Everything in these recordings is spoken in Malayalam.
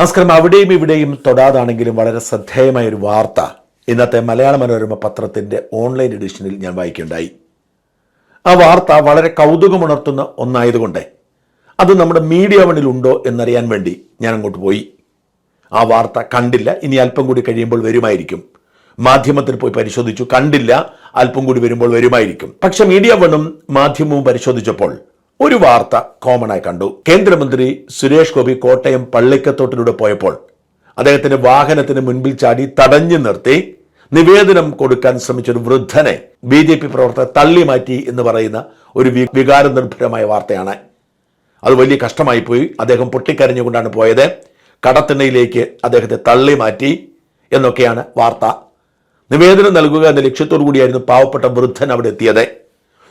നമസ്കാരം. അവിടെയും ഇവിടെയും തൊടാതാണെങ്കിലും വളരെ ശ്രദ്ധേയമായ ഒരു വാർത്ത. ഇന്നത്തെ മലയാള മനോരമ പത്രത്തിന്റെ ഓൺലൈൻ എഡിഷനിൽ ഞാൻ വായിക്കുകയുണ്ടായി. ആ വാർത്ത വളരെ കൗതുകമുണർത്തുന്ന ഒന്നായതുകൊണ്ട് അത് നമ്മുടെ മീഡിയ വണിൽ ഉണ്ടോ എന്നറിയാൻ വേണ്ടി ഞാൻ അങ്ങോട്ട് പോയി. ആ വാർത്ത കണ്ടില്ല. ഇനി അല്പം കൂടി കഴിയുമ്പോൾ വരുമായിരിക്കും. മാധ്യമത്തിൽ പോയി പരിശോധിച്ചു. കണ്ടില്ല. അല്പം കൂടി വരുമ്പോൾ വരുമായിരിക്കും. പക്ഷെ മീഡിയ വണ്ണും മാധ്യമവും പരിശോധിച്ചപ്പോൾ ഒരു വാർത്ത കോമൺ ആയി കണ്ടു. കേന്ദ്രമന്ത്രി സുരേഷ് ഗോപി കോട്ടയം പള്ളിക്കത്തോട്ടിലൂടെ പോയപ്പോൾ അദ്ദേഹത്തിന്റെ വാഹനത്തിന് മുൻപിൽ ചാടി തടഞ്ഞു നിർത്തി നിവേദനം കൊടുക്കാൻ ശ്രമിച്ച ഒരു വൃദ്ധനെ ബി ജെ പി പ്രവർത്തകർ തള്ളി മാറ്റി എന്ന് പറയുന്ന ഒരു വികാര നിർഭരമായ വാർത്തയാണ്. അത് വലിയ കഷ്ടമായി പോയി. അദ്ദേഹം പൊട്ടിക്കരഞ്ഞുകൊണ്ടാണ് പോയത്. കടത്തിണ്ണയിലേക്ക് അദ്ദേഹത്തെ തള്ളി മാറ്റി എന്നൊക്കെയാണ് വാർത്ത. നിവേദനം നൽകുക എന്ന ലക്ഷ്യത്തോടു കൂടിയായിരുന്നു പാവപ്പെട്ട വൃദ്ധൻ അവിടെ എത്തിയത്.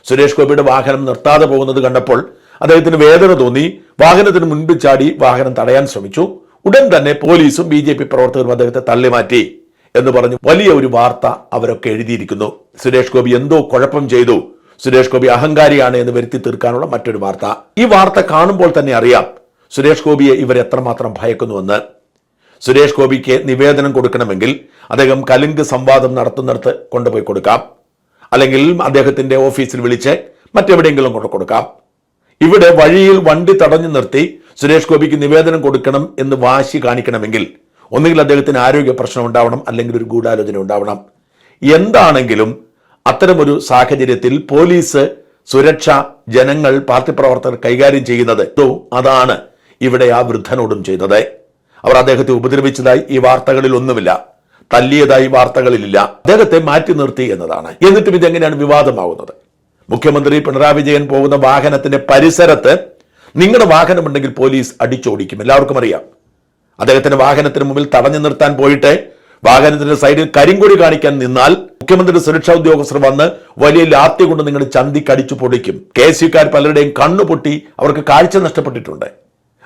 സുരേഷ് ഗോപിയുടെ വാഹനം നിർത്താതെ പോകുന്നത് കണ്ടപ്പോൾ അദ്ദേഹത്തിന് വേദന തോന്നി. വാഹനത്തിന് മുൻപിൽ ചാടി വാഹനം തടയാൻ ശ്രമിച്ചു. ഉടൻ തന്നെ പോലീസും ബി ജെ പി പ്രവർത്തകരും അദ്ദേഹത്തെ തള്ളിമാറ്റി എന്ന് പറഞ്ഞു വലിയ ഒരു വാർത്ത അവരൊക്കെ എഴുതിയിരിക്കുന്നു. സുരേഷ് ഗോപി എന്തോ കുഴപ്പം ചെയ്തു. സുരേഷ് ഗോപി അഹങ്കാരിയാണ് എന്ന് വരുത്തി തീർക്കാനുള്ള മറ്റൊരു വാർത്ത. ഈ വാർത്ത കാണുമ്പോൾ തന്നെ അറിയാം സുരേഷ് ഗോപിയെ ഇവർ എത്രമാത്രം ഭയക്കുന്നുവെന്ന്. സുരേഷ് ഗോപിക്ക് നിവേദനം കൊടുക്കണമെങ്കിൽ അദ്ദേഹം കലിംഗ് സംവാദം നടത്തുന്നിടത്ത് കൊണ്ടുപോയി കൊടുക്കാം. അല്ലെങ്കിൽ അദ്ദേഹത്തിന്റെ ഓഫീസിൽ വിളിച്ച് മറ്റെവിടെയെങ്കിലും കൊണ്ട് കൊടുക്കാം. ഇവിടെ വഴിയിൽ വണ്ടി തടഞ്ഞു നിർത്തി സുരേഷ് ഗോപിക്ക് നിവേദനം കൊടുക്കണം എന്ന് വാശി കാണിക്കണമെങ്കിൽ ഒന്നുകിൽ അദ്ദേഹത്തിന് ആരോഗ്യ പ്രശ്നം ഉണ്ടാവണം അല്ലെങ്കിൽ ഒരു ഗൂഢാലോചന ഉണ്ടാവണം. എന്താണെങ്കിലും അത്തരമൊരു സാഹചര്യത്തിൽ പോലീസ് സുരക്ഷ ജനങ്ങൾ പാർട്ടി പ്രവർത്തകർ കൈകാര്യം ചെയ്യുന്നത് അതാണ് ഇവിടെ ആ വൃദ്ധനോടും ചെയ്തത്. അവർ അദ്ദേഹത്തെ ഉപദ്രവിച്ചതായി ഈ വാർത്തകളിൽ ഒന്നുമില്ല. തല്ലിയതായി വാർത്തകളിലില്ല. അദ്ദേഹത്തെ മാറ്റി നിർത്തി എന്നതാണ്. എന്നിട്ടും ഇതെങ്ങനെയാണ് വിവാദമാവുന്നത്? മുഖ്യമന്ത്രി പിണറായി വിജയൻ പോകുന്ന വാഹനത്തിന്റെ പരിസരത്ത് നിങ്ങളുടെ വാഹനമുണ്ടെങ്കിൽ പോലീസ് അടിച്ചോടിക്കും. എല്ലാവർക്കും അറിയാം. അദ്ദേഹത്തിന്റെ വാഹനത്തിന് മുമ്പിൽ തടഞ്ഞു നിർത്താൻ പോയിട്ട് വാഹനത്തിന്റെ സൈഡിൽ കരിങ്കൊടി കാണിക്കാൻ നിന്നാൽ മുഖ്യമന്ത്രിയുടെ സുരക്ഷാ ഉദ്യോഗസ്ഥർ വന്ന് വലിയ ലാത്തി കൊണ്ട് നിങ്ങൾ ചന്തി കടിച്ചു പൊടിക്കും. കെ എസ് യുക്കാർ പലരുടെയും കണ്ണുപൊട്ടി അവർക്ക് കാഴ്ച നഷ്ടപ്പെട്ടിട്ടുണ്ട്.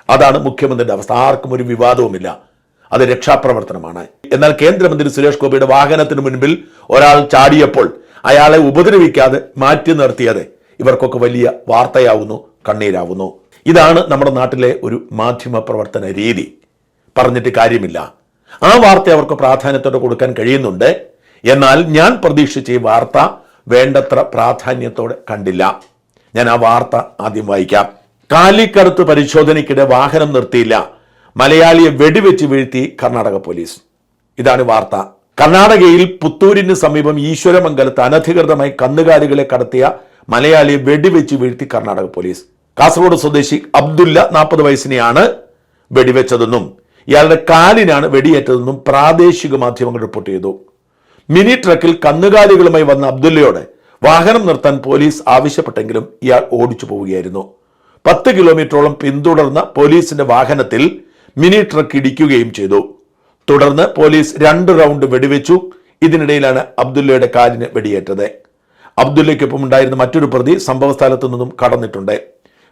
അതാണ് മുഖ്യമന്ത്രിയുടെ അവസ്ഥ. ആർക്കും ഒരു വിവാദവുമില്ല. അത് രക്ഷാപ്രവർത്തനമാണ്. എന്നാൽ കേന്ദ്രമന്ത്രി സുരേഷ് ഗോപിയുടെ വാഹനത്തിന് മുൻപിൽ ഒരാൾ ചാടിയപ്പോൾ അയാളെ ഉപദ്രവിക്കാതെ മാറ്റി നിർത്തിയത് ഇവർക്കൊക്കെ വലിയ വാർത്തയാവുന്നു കണ്ണീരാവുന്നു. ഇതാണ് നമ്മുടെ നാട്ടിലെ ഒരു മാധ്യമ പ്രവർത്തന രീതി. പറഞ്ഞിട്ട് കാര്യമില്ല. ആ വാർത്ത അവർക്ക് പ്രാധാന്യത്തോടെ കൊടുക്കാൻ കഴിയുന്നുണ്ട്. എന്നാൽ ഞാൻ പ്രതീക്ഷിച്ച ഈ വാർത്ത വേണ്ടത്ര പ്രാധാന്യത്തോടെ കണ്ടില്ല. ഞാൻ ആ വാർത്ത ആദ്യം വായിക്കാം. കാലിക്കറുത്ത് പരിശോധനയ്ക്കിടെ വാഹനം നിർത്തിയില്ല. മലയാളിയെ വെടിവെച്ച് വീഴ്ത്തി കർണാടക പോലീസ്. ഇതാണ് വാർത്ത. കർണാടകയിൽ പുത്തൂരിന് സമീപം ഈശ്വരമംഗലത്ത് അനധികൃതമായി കന്നുകാലികളെ കടത്തിയ മലയാളിയെ വെടിവെച്ച് വീഴ്ത്തി കർണാടക പോലീസ്. കാസർഗോഡ് സ്വദേശി അബ്ദുല്ല നാൽപ്പത് വയസ്സിനെയാണ് വെടിവെച്ചതെന്നും ഇയാളുടെ കാലിനാണ് വെടിയേറ്റതെന്നും പ്രാദേശിക മാധ്യമങ്ങൾ റിപ്പോർട്ട് ചെയ്തു. മിനി ട്രക്കിൽ കന്നുകാലികളുമായി വന്ന അബ്ദുല്ലയോട് വാഹനം നിർത്താൻ പോലീസ് ആവശ്യപ്പെട്ടെങ്കിലും ഇയാൾ ഓടിച്ചു പോവുകയായിരുന്നു. പത്ത് കിലോമീറ്ററോളം പിന്തുടർന്ന പോലീസിന്റെ വാഹനത്തിൽ മിനി ട്രക്ക് ഇടിക്കുകയും ചെയ്തു. തുടർന്ന് പോലീസ് രണ്ട് റൗണ്ട് വെടിവെച്ചു. ഇതിനിടയിലാണ് അബ്ദുല്ലയുടെ കാലിന് വെടിയേറ്റത്. അബ്ദുല്ലയ്ക്കൊപ്പം ഉണ്ടായിരുന്ന മറ്റൊരു പ്രതി സംഭവസ്ഥലത്തു നിന്നും കടന്നിട്ടുണ്ട്.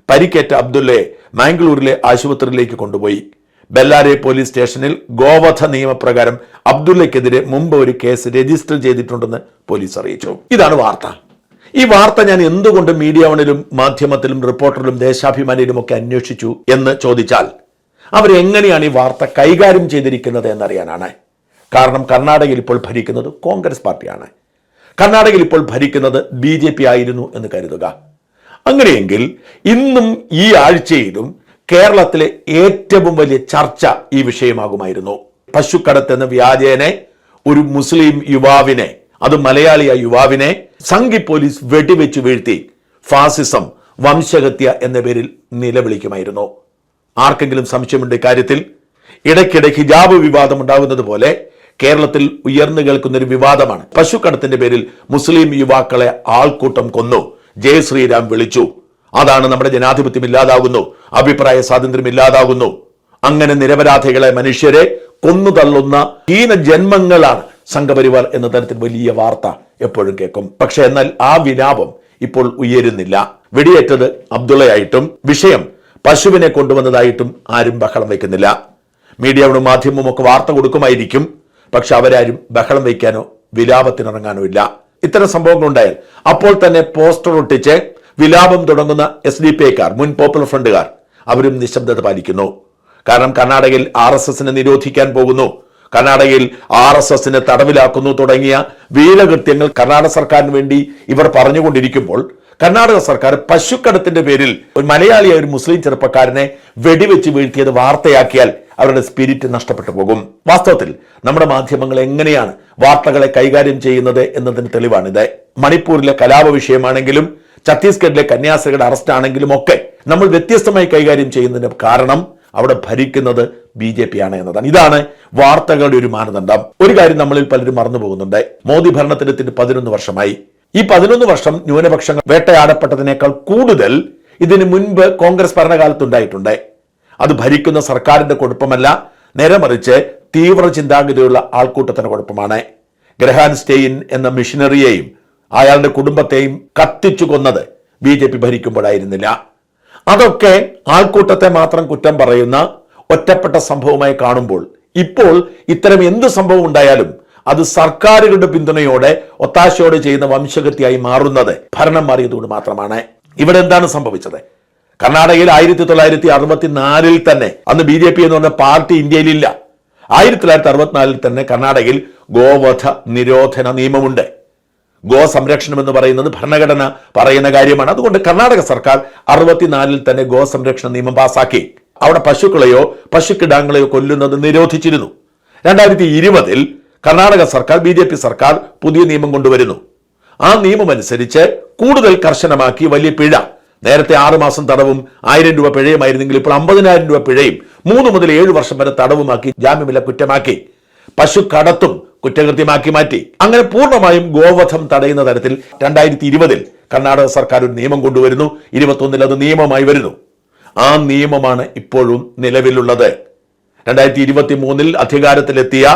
പരിക്കേറ്റ അബ്ദുല്ലയെ മാംഗ്ലൂരിലെ ആശുപത്രിയിലേക്ക് കൊണ്ടുപോയി. ബെല്ലാരെ പോലീസ് സ്റ്റേഷനിൽ ഗോവധ നിയമപ്രകാരം അബ്ദുല്ലയ്ക്കെതിരെ മുമ്പ് ഒരു കേസ് രജിസ്റ്റർ ചെയ്തിട്ടുണ്ടെന്ന് പോലീസ് അറിയിച്ചു. ഇതാണ് വാർത്ത. ഈ വാർത്ത ഞാൻ എന്തുകൊണ്ട് മീഡിയ വണിലും മാധ്യമത്തിലും റിപ്പോർട്ടറിലും ദേശാഭിമാനിയിലും ഒക്കെ അന്വേഷിച്ചു എന്ന് ചോദിച്ചാൽ അവരെങ്ങനെയാണ് ഈ വാർത്ത കൈകാര്യം ചെയ്തിരിക്കുന്നത് എന്നറിയാനാണ്. കാരണം കർണാടകയിൽ ഇപ്പോൾ ഭരിക്കുന്നത് കോൺഗ്രസ് പാർട്ടിയാണ്. കർണാടകയിൽ ഇപ്പോൾ ഭരിക്കുന്നത് ബി ജെ പി ആയിരുന്നു എന്ന് കരുതുക. അങ്ങനെയെങ്കിൽ ഇന്നും ഈ ആഴ്ചയിലും കേരളത്തിലെ ഏറ്റവും വലിയ ചർച്ച ഈ വിഷയമാകുമായിരുന്നു. പശുക്കടത്ത് എന്ന വ്യാജേനെ ഒരു മുസ്ലിം യുവാവിനെ അത് മലയാളിയായ യുവാവിനെ സംഘി പോലീസ് വെടിവെച്ചു വീഴ്ത്തി ഫാസിസം വംശഹത്യ എന്ന പേരിൽ നിലവിളിക്കുമായിരുന്നു. ആർക്കെങ്കിലും സംശയമുണ്ട് ഇക്കാര്യത്തിൽ ഇടയ്ക്കിടെ ഹിജാബ് വിവാദം ഉണ്ടാകുന്നത് പോലെ കേരളത്തിൽ ഉയർന്നു കേൾക്കുന്ന ഒരു വിവാദമാണ്. പശുക്കടത്തിന്റെ പേരിൽ മുസ്ലിം യുവാക്കളെ ആൾക്കൂട്ടം കൊന്നു. ജയ ശ്രീരാം വിളിച്ചു. അതാണ് നമ്മുടെ ജനാധിപത്യം ഇല്ലാതാകുന്നു. അഭിപ്രായ സ്വാതന്ത്ര്യം ഇല്ലാതാകുന്നു. അങ്ങനെ നിരപരാധികളെ മനുഷ്യരെ കൊന്നു തള്ളുന്ന ഹീന ജന്മങ്ങളാണ് സംഘപരിവാർ എന്ന തരത്തിൽ വലിയ വാർത്ത എപ്പോഴും കേൾക്കും. പക്ഷെ എന്നാൽ ആ വിലാപം ഇപ്പോൾ ഉയരുന്നില്ല. വെടിയേറ്റത് അബ്ദുള്ളയായിട്ടും വിഷയം പശുവിനെ കൊണ്ടുവന്നതായിട്ടും ആരും ബഹളം വയ്ക്കുന്നില്ല. മീഡിയയോടും മാധ്യമവും ഒക്കെ വാർത്ത കൊടുക്കുമായിരിക്കും. പക്ഷെ അവരാരും ബഹളം വയ്ക്കാനോ വിലാപത്തിനിറങ്ങാനോ ഇല്ല. ഇത്തരം സംഭവങ്ങൾ ഉണ്ടായാൽ അപ്പോൾ തന്നെ പോസ്റ്റർ ഒട്ടിച്ച് വിലാപം തുടങ്ങുന്ന എസ് ഡി പി ഐക്കാർ മുൻ പോപ്പുലർ ഫ്രണ്ടുകാർ അവരും നിശബ്ദത പാലിക്കുന്നു. കാരണം കർണാടകയിൽ ആർ എസ് എസിനെ നിരോധിക്കാൻ പോകുന്നു. കർണാടകയിൽ ആർ എസ് എസിനെ തടവിലാക്കുന്നു തുടങ്ങിയ വീരകൃത്യങ്ങൾ കർണാടക സർക്കാരിന് വേണ്ടി ഇവർ പറഞ്ഞുകൊണ്ടിരിക്കുമ്പോൾ കർണാടക സർക്കാർ പശുക്കടത്തിന്റെ പേരിൽ ഒരു മലയാളിയായ ഒരു മുസ്ലിം ചെറുപ്പക്കാരനെ വെടിവെച്ച് വീഴ്ത്തിയത് വാർത്തയാക്കിയാൽ അവരുടെ സ്പിരിറ്റ് നഷ്ടപ്പെട്ടു പോകും. വാസ്തവത്തിൽ നമ്മുടെ മാധ്യമങ്ങൾ എങ്ങനെയാണ് വാർത്തകളെ കൈകാര്യം ചെയ്യുന്നത് എന്നതിന് തെളിവാണിത്. മണിപ്പൂരിലെ കലാപ വിഷയമാണെങ്കിലും ഛത്തീസ്ഗഡിലെ കന്യാസ്ത്രീകളുടെ അറസ്റ്റ് ആണെങ്കിലും ഒക്കെ നമ്മൾ വ്യത്യസ്തമായി കൈകാര്യം ചെയ്യുന്നതിന് കാരണം അവിടെ ഭരിക്കുന്നത് ബി ജെ പി ആണ് എന്നതാണ്. ഇതാണ് വാർത്തകളുടെ ഒരു മാനദണ്ഡം. ഒരു കാര്യം നമ്മളിൽ പലരും മറന്നു പോകുന്നുണ്ട് മോദി ഭരണത്തിലെത്തിയിട്ട് പതിനൊന്ന് വർഷമായി. ഈ പതിനൊന്ന് വർഷം ന്യൂനപക്ഷങ്ങൾ വേട്ടയാടപ്പെട്ടതിനേക്കാൾ കൂടുതൽ ഇതിനു മുൻപ് കോൺഗ്രസ് ഭരണകാലത്തുണ്ടായിട്ടുണ്ട്. അത് ഭരിക്കുന്ന സർക്കാരിന്റെ കുഴപ്പമല്ല നേരെ മറിച്ച് തീവ്ര ചിന്താഗതിയുള്ള ആൾക്കൂട്ടത്തിന്റെ കുഴപ്പമാണ് ഗ്രഹാൻ സ്റ്റെയിൻ എന്ന മിഷനറിയെയും അയാളുടെ കുടുംബത്തെയും കത്തിച്ചു കൊന്നത് ബി ജെ പി ഭരിക്കുമ്പോഴായിരുന്നില്ല. അതൊക്കെ ആൾക്കൂട്ടത്തെ മാത്രം കുറ്റം പറയുന്ന ഒറ്റപ്പെട്ട സംഭവമായി കാണുമ്പോൾ ഇപ്പോൾ ഇത്തരം എന്ത് സംഭവം ഉണ്ടായാലും അത് സർക്കാരുകളുടെ പിന്തുണയോടെ ഒത്താശയോടെ ചെയ്യുന്ന വംശഗതിയായി മാറുന്നത് ഭരണം മാറിയതുകൊണ്ട് മാത്രമാണ്. ഇവിടെ എന്താണ് സംഭവിച്ചത്? കർണാടകയിൽ ആയിരത്തി തൊള്ളായിരത്തി അറുപത്തിനാലിൽ തന്നെ അന്ന് ബി ജെ പി എന്ന് പറഞ്ഞ പാർട്ടി ഇന്ത്യയിലില്ല. ആയിരത്തി തൊള്ളായിരത്തി അറുപത്തിനാലിൽ തന്നെ കർണാടകയിൽ ഗോവധ നിരോധന നിയമമുണ്ട്. ഗോ സംരക്ഷണം എന്ന് പറയുന്നത് ഭരണഘടന പറയുന്ന കാര്യമാണ്. അതുകൊണ്ട് കർണാടക സർക്കാർ അറുപത്തിനാലിൽ തന്നെ ഗോ സംരക്ഷണ നിയമം പാസാക്കി. അവിടെ പശുക്കളെയോ പശുക്കിടാങ്ങളെയോ കൊല്ലുന്നത് നിരോധിച്ചിരുന്നു. രണ്ടായിരത്തി ഇരുപതിൽ കർണാടക സർക്കാർ ബി ജെ പി സർക്കാർ പുതിയ നിയമം കൊണ്ടുവരുന്നു. ആ നിയമം അനുസരിച്ച് കൂടുതൽ കർശനമാക്കി വലിയ പിഴ. നേരത്തെ ആറുമാസം തടവും ആയിരം രൂപ പിഴയുമായിരുന്നെങ്കിൽ ഇപ്പോൾ അമ്പതിനായിരം രൂപ പിഴയും മൂന്ന് മുതൽ ഏഴ് വർഷം വരെ തടവുമാക്കി ജാമ്യമില്ല കുറ്റമാക്കി. പശു കടത്തും കുറ്റകൃത്യമാക്കി മാറ്റി. അങ്ങനെ പൂർണമായും ഗോവധം തടയുന്ന തരത്തിൽ രണ്ടായിരത്തി ഇരുപതിൽ കർണാടക സർക്കാർ ഒരു നിയമം കൊണ്ടുവരുന്നു. ഇരുപത്തൊന്നിൽ അത് നിയമമായി വരുന്നു. ആ നിയമമാണ് ഇപ്പോഴും നിലവിലുള്ളത്. രണ്ടായിരത്തി ഇരുപത്തി മൂന്നിൽ അധികാരത്തിലെത്തിയ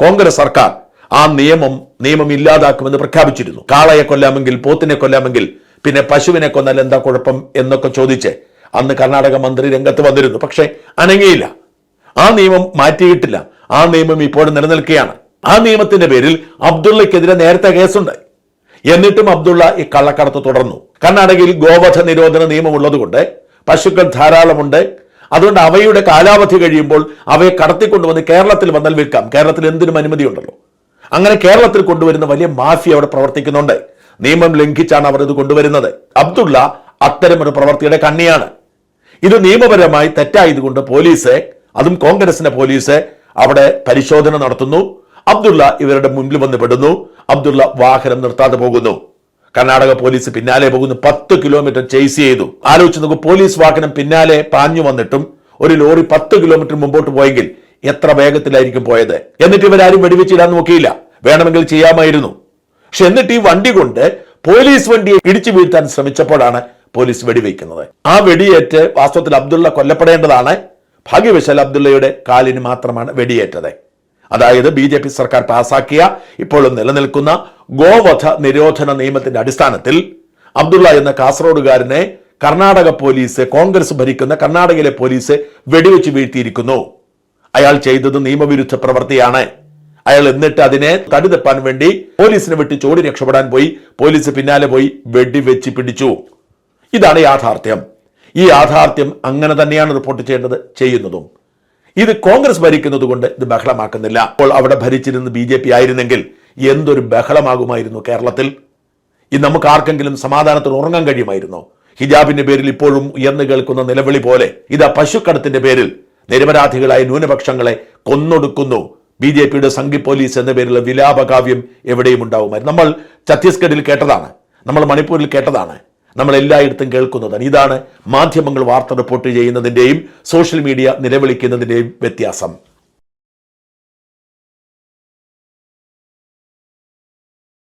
കോൺഗ്രസ് സർക്കാർ ആ നിയമം നിയമം ഇല്ലാതാക്കുമെന്ന് പ്രഖ്യാപിച്ചിരുന്നു. കാളയെ കൊല്ലാമെങ്കിൽ പോത്തിനെ കൊല്ലാമെങ്കിൽ പിന്നെ പശുവിനെ കൊന്നാൽ എന്താ കുഴപ്പം എന്നൊക്കെ ചോദിച്ച് അന്ന് കർണാടക മന്ത്രി രംഗത്ത് വന്നിരുന്നു. പക്ഷേ അനങ്ങിയില്ല. ആ നിയമം മാറ്റിയിട്ടില്ല. ആ നിയമം ഇപ്പോഴും നിലനിൽക്കുകയാണ്. ആ നിയമത്തിന്റെ പേരിൽ അബ്ദുള്ളക്കെതിരെ നേരത്തെ കേസുണ്ട് എന്നിട്ടും അബ്ദുള്ള ഈ കള്ളക്കടത്ത് തുടർന്നു. കർണാടകയിൽ ഗോവധ നിരോധന നിയമം ഉള്ളതുകൊണ്ട് പശുക്കൾ ധാരാളമുണ്ട്. അതുകൊണ്ട് അവയുടെ കാലാവധി കഴിയുമ്പോൾ അവയെ കടത്തിക്കൊണ്ടുവന്ന് കേരളത്തിൽ വന്നാൽ വിൽക്കാം. കേരളത്തിൽ എന്തിനും അനുമതിയുണ്ടല്ലോ അങ്ങനെ കേരളത്തിൽ കൊണ്ടുവരുന്ന വലിയ മാഫിയ അവിടെ പ്രവർത്തിക്കുന്നുണ്ട്. നിയമം ലംഘിച്ചാണ് അവർ ഇത് കൊണ്ടുവരുന്നത്. അബ്ദുള്ള അത്തരമൊരു പ്രവർത്തിയുടെ കണ്ണിയാണ്. ഇത് നിയമപരമായി തെറ്റായതുകൊണ്ട് പോലീസ് അതും കോൺഗ്രസിന്റെ പോലീസ് അവിടെ പരിശോധന നടത്തുന്നു. അബ്ദുള്ള ഇവരുടെ മുമ്പിൽ വന്ന് പെടുന്നു. അബ്ദുള്ള വാഹനം നിർത്താതെ പോകുന്നു. കർണാടക പോലീസ് പിന്നാലെ പോകുന്നു. പത്ത് കിലോമീറ്റർ ചേസ് ചെയ്തു. ആലോചിച്ച് നോക്കൂ പോലീസ് വാഹനം പിന്നാലെ പാഞ്ഞു വന്നിട്ടും ഒരു ലോറി പത്ത് കിലോമീറ്റർ മുമ്പോട്ട് പോയെങ്കിൽ എത്ര വേഗത്തിലായിരിക്കും പോയത്? എന്നിട്ട് ഇവരാരും വെടിവെച്ചിടാൻ നോക്കിയില്ല. വേണമെങ്കിൽ ചെയ്യാമായിരുന്നു. പക്ഷെ എന്നിട്ട് ഈ വണ്ടി കൊണ്ട് പോലീസ് വണ്ടിയെ ഇടിച്ചു വീഴ്ത്താൻ ശ്രമിച്ചപ്പോഴാണ് പോലീസ് വെടിവെക്കുന്നത്. ആ വെടിയേറ്റ് വാസ്തവത്തിൽ അബ്ദുള്ള കൊല്ലപ്പെടേണ്ടതാണ്. ഭാഗ്യവശാൽ അബ്ദുള്ളയുടെ കാലിന് മാത്രമാണ് വെടിയേറ്റത്. അതായത് ബി ജെ പി സർക്കാർ പാസാക്കിയ ഇപ്പോഴും നിലനിൽക്കുന്ന ഗോവധ നിരോധന നിയമത്തിന്റെ അടിസ്ഥാനത്തിൽ അബ്ദുള്ള എന്ന കാസർഗോഡുകാരനെ കർണാടക പോലീസ് കോൺഗ്രസ് ഭരിക്കുന്ന കർണാടകയിലെ പോലീസ് വെടിവെച്ച് വീഴ്ത്തിയിരിക്കുന്നു. അയാൾ ചെയ്തത് നിയമവിരുദ്ധ പ്രവൃത്തിയാണ്. അയാൾ എന്നിട്ട് അതിനെ തടിതെപ്പാൻ വേണ്ടി പോലീസിനെ വിട്ട് ചോടി രക്ഷപ്പെടാൻ പോയി. പോലീസ് പിന്നാലെ പോയി വെടിവെച്ച് പിടിച്ചു. ഇതാണ് യാഥാർത്ഥ്യം. ഈ യാഥാർത്ഥ്യം അങ്ങനെ തന്നെയാണ് റിപ്പോർട്ട് ചെയ്യേണ്ടത് ചെയ്യുന്നതും. ഇത് കോൺഗ്രസ് ഭരിക്കുന്നത് കൊണ്ട് ഇത് ബഹളമാക്കുന്നില്ല. അപ്പോൾ അവിടെ ഭരിച്ചിരുന്ന ബി ജെ പി ആയിരുന്നെങ്കിൽ എന്തൊരു ബഹളമാകുമായിരുന്നു കേരളത്തിൽ? ഇത് നമുക്ക് ആർക്കെങ്കിലും സമാധാനത്തിന് ഉറങ്ങാൻ കഴിയുമായിരുന്നോ? ഹിജാബിന്റെ പേരിൽ ഇപ്പോഴും ഉയർന്നു കേൾക്കുന്ന നിലവിളി പോലെ ഇതാ പശുക്കടത്തിന്റെ പേരിൽ നിരപരാധികളായ ന്യൂനപക്ഷങ്ങളെ കൊന്നൊടുക്കുന്നു. ബി ജെ പിയുടെ സംഘി പോലീസ് എന്ന പേരിലുള്ള വിലാപകാവ്യം എവിടെയും ഉണ്ടാവുമായിരുന്നു. നമ്മൾ ഛത്തീസ്ഗഡിൽ കേട്ടതാണ്. നമ്മൾ മണിപ്പൂരിൽ കേട്ടതാണ്. നമ്മൾ എല്ലായിടത്തും കേൾക്കുന്നതാണ്. ഇതാണ് മാധ്യമങ്ങൾ വാർത്ത റിപ്പോർട്ട് ചെയ്യുന്നതിന്റെയും സോഷ്യൽ മീഡിയ നിലവിളിക്കുന്നതിന്റെയും വ്യത്യാസം.